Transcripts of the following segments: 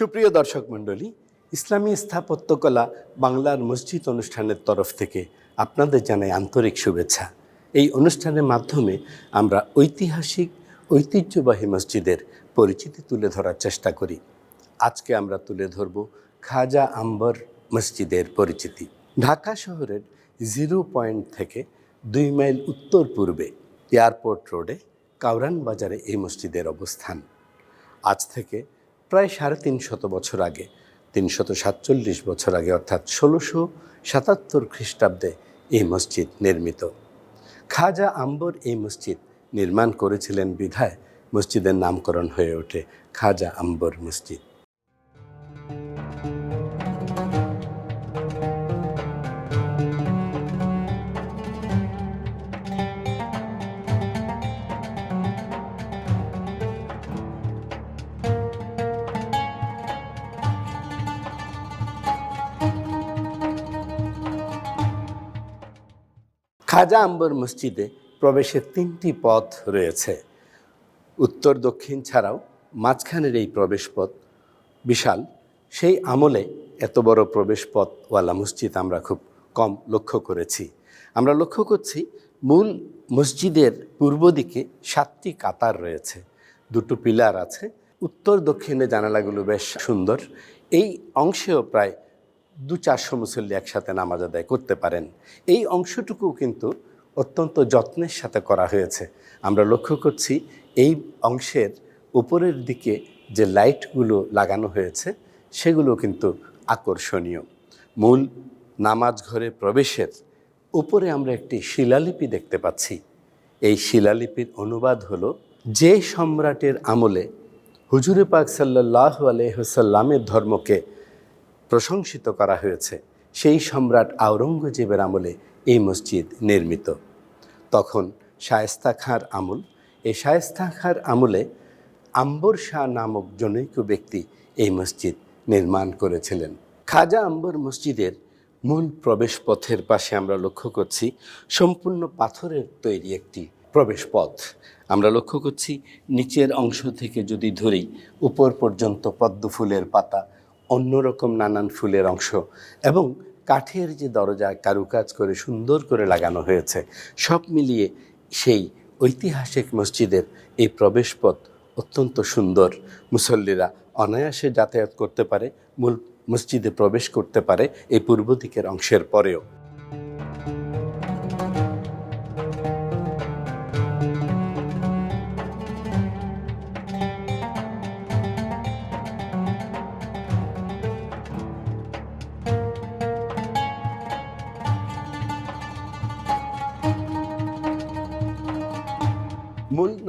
সুপ্রিয় দর্শক মণ্ডলী, ইসলামী স্থাপত্যকলা বাংলার মসজিদ অনুষ্ঠানের তরফ থেকে আপনাদের জানাই আন্তরিক শুভেচ্ছা। এই অনুষ্ঠানের মাধ্যমে আমরা ঐতিহাসিক, ঐতিহ্যবাহী মসজিদের পরিচিতি তুলে ধরার চেষ্টা করি। আজকে আমরা তুলে ধরব খাজা আম্বর মসজিদের পরিচিতি। ঢাকা শহরের জিরো পয়েন্ট থেকে দুই মাইল উত্তর পূর্বে এয়ারপোর্ট রোডে কাউরান বাজারে এই মসজিদের অবস্থান। আজ থেকে প্রায় সাড়ে তিনশত বছর আগে, তিনশত সাতচল্লিশ বছর আগে, অর্থাৎ ষোলোশো সাতাত্তর খ্রিস্টাব্দে এই মসজিদ নির্মিত। খাজা আম্বর এই মসজিদ নির্মাণ করেছিলেন বিধায় মসজিদের নামকরণ হয়ে ওঠে খাজা আম্বর মসজিদ। খাজা আম্বর মসজিদে প্রবেশের তিনটি পথ রয়েছে। উত্তর, দক্ষিণ ছাড়াও মাঝখানের এই প্রবেশপথ বিশাল। সেই আমলে এত বড় প্রবেশপথওয়ালা মসজিদ আমরা খুব কম লক্ষ্য করেছি। আমরা লক্ষ্য করছি মূল মসজিদের পূর্ব দিকে সাতটি কাতার রয়েছে। দুটো পিলার আছে। উত্তর, দক্ষিণে জানালাগুলো বেশ সুন্দর। এই অংশেও প্রায় দু চারশো মুসল্লি একসাথে নামাজ আদায় করতে পারেন। এই অংশটুকু কিন্তু অত্যন্ত যত্নের সাথে করা হয়েছে। আমরা লক্ষ্য করছি এই অংশের উপরের দিকে যে লাইটগুলো লাগানো হয়েছে, সেগুলো কিন্তু আকর্ষণীয়। মূল নামাজ ঘরে প্রবেশের উপরে আমরা একটি শিলালিপি দেখতে পাচ্ছি। এই শিলালিপির অনুবাদ হলো, যে সম্রাটের আমলে হুজুরে পাক সাল্লাহ আলহ্লামের ধর্মকে প্রশংসিত করা হয়েছে। সেই সম্রাট আওরঙ্গজেবের আমলে এই মসজিদ নির্মিত। তখন শায়েস্তা খাঁর আমল, এই শায়েস্তা খাঁর আমলে আম্বর শাহ নামক জনৈক ব্যক্তি এই মসজিদ নির্মাণ করেছিলেন। খাজা আম্বর মসজিদের মূল প্রবেশ পথের পাশে আমরা লক্ষ্য করছি সম্পূর্ণ পাথরের তৈরি একটি প্রবেশ পথ আমরা লক্ষ্য করছি নিচের অংশ থেকে যদি ধরি, উপর পর্যন্ত পদ্ম ফুলের পাতা অন্যরকম নানান ফুলের অংশ এবং কাঠের যে দরজা, কারুকাজ করে সুন্দর করে লাগানো হয়েছে, সব মিলিয়ে সেই ঐতিহাসিক মসজিদের এই প্রবেশপথ অত্যন্ত সুন্দর। মুসল্লিরা অনায়াসে যাতায়াত করতে পারে, মূল মসজিদে প্রবেশ করতে পারে এই পূর্ব দিকের অংশের পরেও।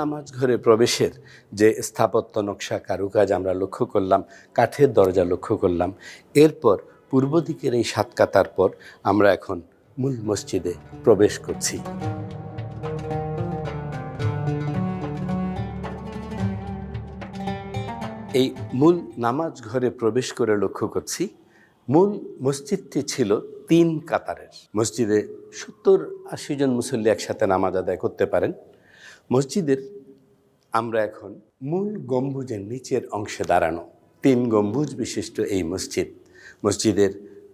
নামাজ ঘরে প্রবেশের যে স্থাপত্য নকশা কারুকাজ আমরা লক্ষ্য করলাম, কাঠের দরজা লক্ষ্য করলাম, এরপর পূর্ব দিকের এই সাত কাতার পর আমরা এখন মূল মসজিদে প্রবেশ করছি। এই মূল নামাজ ঘরে প্রবেশ করে লক্ষ্য করছি, মূল মসজিদটি ছিল তিন কাতারের। মসজিদে সত্তর আশি জন মুসল্লি একসাথে নামাজ আদায় করতে পারেন। মসজিদের আমরা এখন মূল গম্বুজের নিচের অংশে দাঁড়ানো। তিন গম্বুজ বিশিষ্ট এই মসজিদ। মসজিদের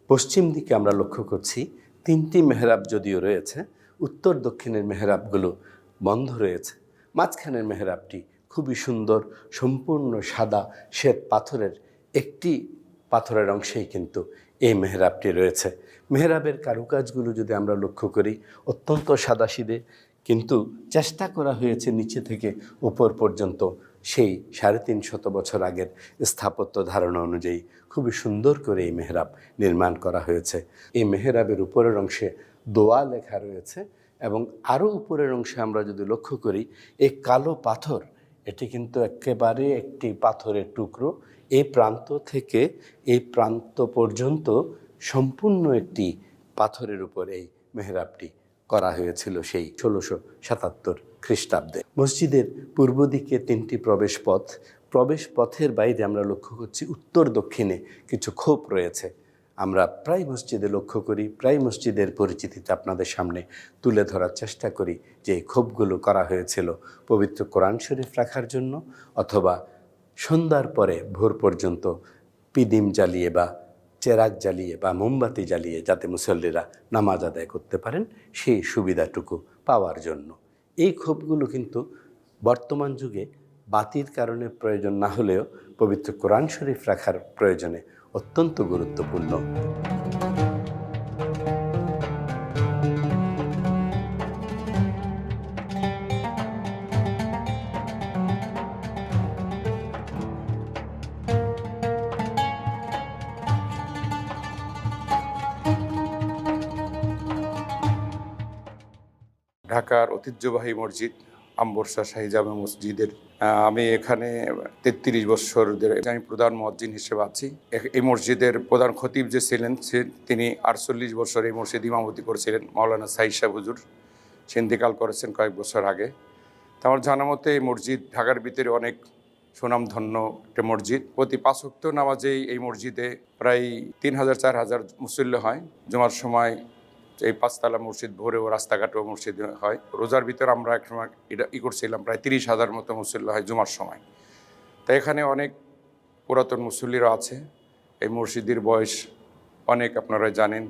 পশ্চিম দিকে আমরা লক্ষ্য করছি, তিনটি মেহরাব যদিও রয়েছে, উত্তর দক্ষিণের মেহরাবগুলো বন্ধ রয়েছে। মাঝখানের মেহরাবটি খুবই সুন্দর, সম্পূর্ণ সাদা শ্বেত পাথরের একটি পাথরের অংশেই কিন্তু এই মেহরাবটি রয়েছে। মেহরাবের কারুকাজগুলো যদি আমরা লক্ষ্য করি, অত্যন্ত সাদাসিদে কিন্তু চেষ্টা করা হয়েছে নিচে থেকে উপর পর্যন্ত। সেই সাড়ে তিন শত বছর আগের স্থাপত্য ধারণা অনুযায়ী খুবই সুন্দর করে এই মেহরাব নির্মাণ করা হয়েছে। এই মেহরাবের উপরের অংশে দোয়া লেখা রয়েছে এবং আরও উপরের অংশে আমরা যদি লক্ষ্য করি, এই কালো পাথর, এটি কিন্তু একেবারে একটি পাথরের টুকরো। এই প্রান্ত থেকে এই প্রান্ত পর্যন্ত সম্পূর্ণ একটি পাথরের উপর এই মেহরাবটি করা হয়েছিল সেই ষোলোশো সাতাত্তর খ্রিস্টাব্দে। মসজিদের পূর্ব দিকে তিনটি প্রবেশ পথ প্রবেশ পথের বাইরে আমরা লক্ষ্য করছি উত্তর দক্ষিণে কিছু খোপ রয়েছে। আমরা প্রায় মসজিদে লক্ষ্য করি, প্রায় মসজিদের পরিচিতিতে আপনাদের সামনে তুলে ধরার চেষ্টা করি যে এই ক্ষোভগুলো করা হয়েছিল পবিত্র কোরআন শরীফ রাখার জন্য অথবা সন্ধ্যার পরে ভোর পর্যন্ত পিদিম জ্বালিয়ে বা চেরাগ জ্বালিয়ে বা মোমবাতি জ্বালিয়ে যাতে মুসল্লিরা নামাজ আদায় করতে পারেন, সেই সুবিধাটুকু পাওয়ার জন্য। এই ক্ষোভগুলো কিন্তু বর্তমান যুগে বাতির কারণে প্রয়োজন না হলেও পবিত্র কোরআন শরীফ রাখার প্রয়োজনে অত্যন্ত গুরুত্বপূর্ণ। ঢাকার ঐতিহ্যবাহী মসজিদ আম্বরসা শাহী জামে মসজিদের। আমি এখানে তেত্রিশ বছর আমি প্রধান মসজিদ হিসেবে আছি। এই মসজিদের প্রধান খতিব যে ছিলেন তিনি আটচল্লিশ বছর এই মসজিদ ইমামতি করেছিলেন, মাওলানা সাইসা হুজুর। সে ইন্তেকাল করেছেন কয়েক বছর আগে। আমার জানা মতে এই মসজিদ ঢাকার ভিতরে অনেক সুনামধন্য একটা মসজিদ। প্রতি পাঁচক্ত নামাজেই এই মসজিদে প্রায় তিন হাজার, চার হাজার মুসল্লি হয়। জমার সময় এই পাঁচতলা মসজিদ ভোরেও রাস্তাঘাটেও মসজিদ হয়। রোজার ভিতর আমরা এক সময় এটা ই করছিলাম, প্রায় তিরিশ হাজার মতো মুসল্লি হয় জুমার সময়। তো এখানে অনেক পুরাতন মুসল্লিরা আছে। এই মসজিদের বয়স অনেক আপনারা জানেন।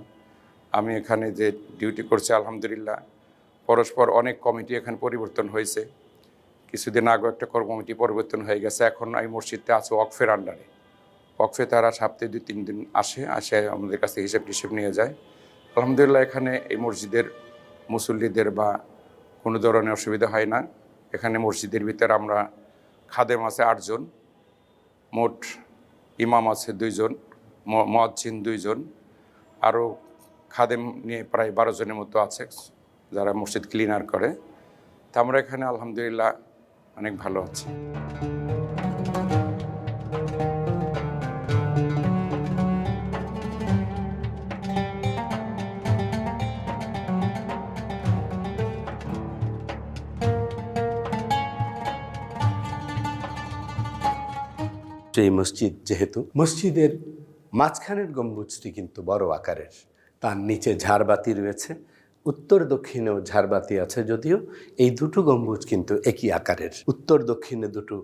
আমি এখানে যে ডিউটি করছি, আলহামদুলিল্লাহ। পরস্পর অনেক কমিটি এখানে পরিবর্তন হয়েছে। কিছুদিন আগে একটা কমিটি পরিবর্তন হয়ে গেছে। এখন এই মসজিদটা আছে ওয়াকফের আন্ডারে। ওয়াকফে তারা সপ্তাহে দুই, তিন দিন আসে আসে আমাদের কাছে হিসেব টিসেব নিয়ে যায়। আলহামদুলিল্লাহ, এখানে এই মসজিদের মুসল্লিদের বা কোনো ধরনের অসুবিধা হয় না। এখানে মসজিদের ভিতরে আমরা খাদেম আছে আটজন, মোট ইমাম আছে দুইজন মজ্জিন দুইজন, আরও খাদেম নিয়ে প্রায় বারো জনের মতো আছে যারা মসজিদ ক্লিনার করে। তা আমরা এখানে আলহামদুলিল্লাহ অনেক ভালো আছি। সেই মসজিদ যেহেতু, মসজিদের মাঝখানের গম্বুজটি কিন্তু বড় আকারের। তার নিচে ঝাড়বাতি রয়েছে, উত্তর দক্ষিণেও ঝাড়বাতি আছে যদিও এই দুটো গম্বুজ কিন্তু একই আকারের। উত্তর দক্ষিণে দুটো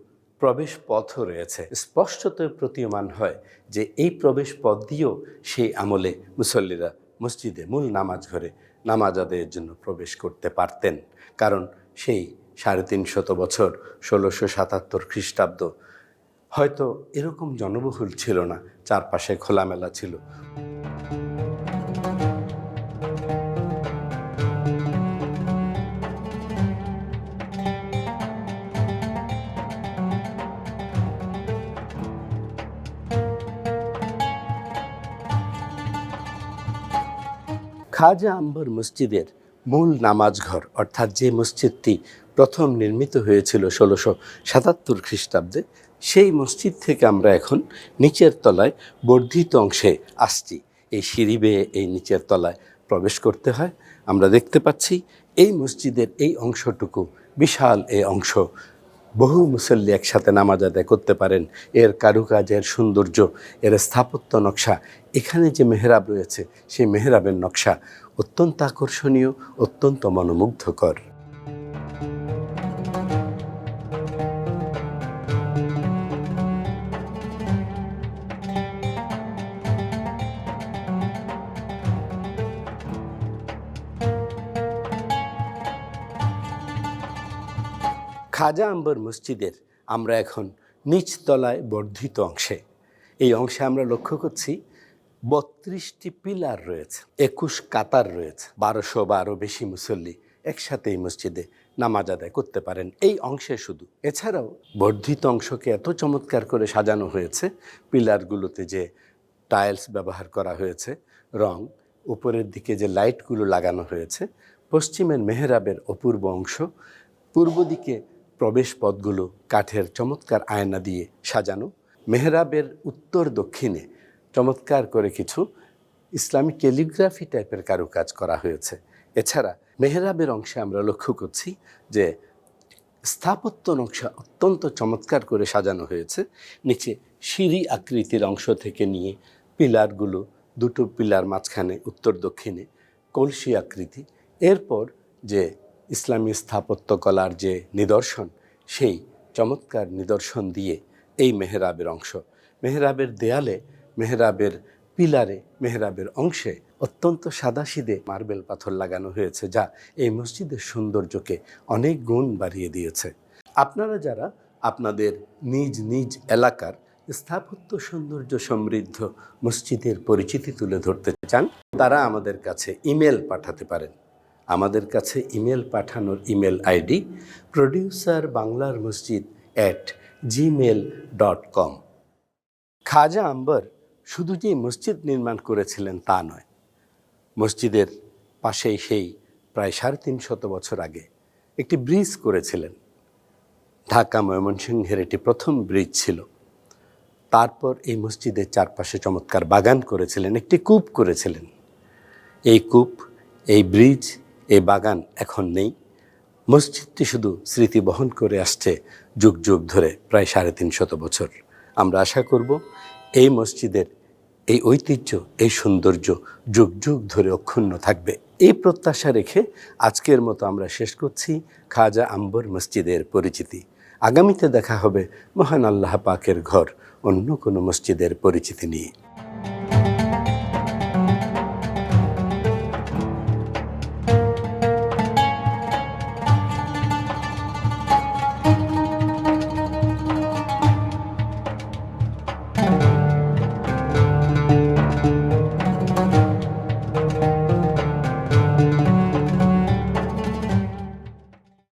প্রবেশ পথও রয়েছে। স্পষ্টত প্রতীয়মান হয় যে এই প্রবেশ পথ দিয়েও সেই আমলে মুসল্লিরা মসজিদে মূল নামাজ ঘরে নামাজ আদায়ের জন্য প্রবেশ করতে পারতেন। কারণ সেই সাড়ে তিনশত বছর ষোলোশো সাতাত্তর খ্রিস্টাব্দ হয়তো এরকম জনবহুল ছিল না, চারপাশে খোলামেলা ছিল। খাজা আম্বর মসজিদের মূল নামাজ ঘর, অর্থাৎ যে মসজিদটি প্রথম নির্মিত হয়েছিল ষোলোশো সাতাত্তর খ্রিস্টাব্দে সেই মসজিদ থেকে আমরা এখন নিচের তলায় বর্ধিত অংশে আসছি। এই সিঁড়ি বেয়ে এই নিচের তলায় প্রবেশ করতে হয়। আমরা দেখতে পাচ্ছি এই মসজিদের এই অংশটুকু বিশাল এই অংশ। বহু মুসল্লি একসাথে নামাজ আদায় করতে পারেন। এর কারুকাজের সৌন্দর্য, এর স্থাপত্য নকশা, এখানে যে মেহরাব রয়েছে, সেই মেহরাবের নকশা অত্যন্ত আকর্ষণীয়, অত্যন্ত মনোমুগ্ধকর। খাজা আম্বর মসজিদের আমরা এখন নিচতলায় বর্ধিত অংশে। এই অংশে আমরা লক্ষ্য করছি বত্রিশটি পিলার রয়েছে, একুশ কাতার রয়েছে, বারোশো বা আরও বেশি মুসল্লি একসাথে এই মসজিদে নামাজ আদায় করতে পারেন। এই অংশে শুধু। এছাড়াও বর্ধিত অংশকে এত চমৎকার করে সাজানো হয়েছে, পিলারগুলোতে যে টাইলস ব্যবহার করা হয়েছে, রং, উপরের দিকে যে লাইটগুলো লাগানো হয়েছে, পশ্চিমের মেহরাবের অপূর্ব অংশ, পূর্ব দিকে প্রবেশ পথগুলো কাঠের চমৎকার আয়না দিয়ে সাজানো, মেহরাবের উত্তর দক্ষিণে চমৎকার করে কিছু ইসলামিক ক্যালিগ্রাফি টাইপের কারুকাজ করা হয়েছে। এছাড়া মেহরাবের অংশে আমরা লক্ষ্য করছি যে স্থাপত্য নকশা অত্যন্ত চমৎকার করে সাজানো হয়েছে। নিচে সিঁড়ি আকৃতির অংশ থেকে নিয়ে পিলারগুলো, দুটো পিলার মাঝখানে, উত্তর দক্ষিণে কলসি আকৃতি। এরপর যে ইসলামী স্থাপত্যকলার যে নিদর্শন, সেই চমৎকার নিদর্শন দিয়ে এই মেহরাবের অংশ। মেহরাবের দেয়ালে, মেহরাবের পিলারে, মেহরাবের অংশে অত্যন্ত সাদাসিদে মার্বেল পাথর লাগানো হয়েছে, যা এই মসজিদের সৌন্দর্যকে অনেক গুণ বাড়িয়ে দিয়েছে। আপনারা যারা আপনাদের নিজ নিজ এলাকার স্থাপত্য সৌন্দর্য সমৃদ্ধ মসজিদের পরিচিতি তুলে ধরতে চান, তারা আমাদের কাছে ইমেল পাঠাতে পারেন। আমাদের কাছে ইমেল পাঠানোর ইমেল আইডি প্রডিউসার বাংলার মসজিদ at Gmail dot com Khaja Ambar শুধু যে মসজিদ নির্মাণ করেছিলেন তা নয়, মসজিদের পাশেই সেই প্রায় সাড়ে তিন শত বছর আগে একটি ব্রিজ করেছিলেন। ঢাকা ময়মনসিংহের এটি প্রথম ব্রিজ ছিল। তারপর এই মসজিদের চারপাশে চমৎকার বাগান করেছিলেন, একটি কূপ করেছিলেন। এই কূপ, এই ব্রিজ এই বাগান এখন নেই। মসজিদটি শুধু স্মৃতি বহন করে আসছে যুগ যুগ ধরে, প্রায় সাড়ে তিন শত বছর। আমরা আশা করব এই মসজিদের এই ঐতিহ্য, এই সৌন্দর্য যুগ যুগ ধরে অক্ষুণ্ণ থাকবে। এই প্রত্যাশা রেখে আজকের মতো আমরা শেষ করছি খাজা আম্বর মসজিদের পরিচিতি। আগামীতে দেখা হবে মহান আল্লাহ পাকের ঘর, অন্য কোনো মসজিদের পরিচিতি নিয়ে।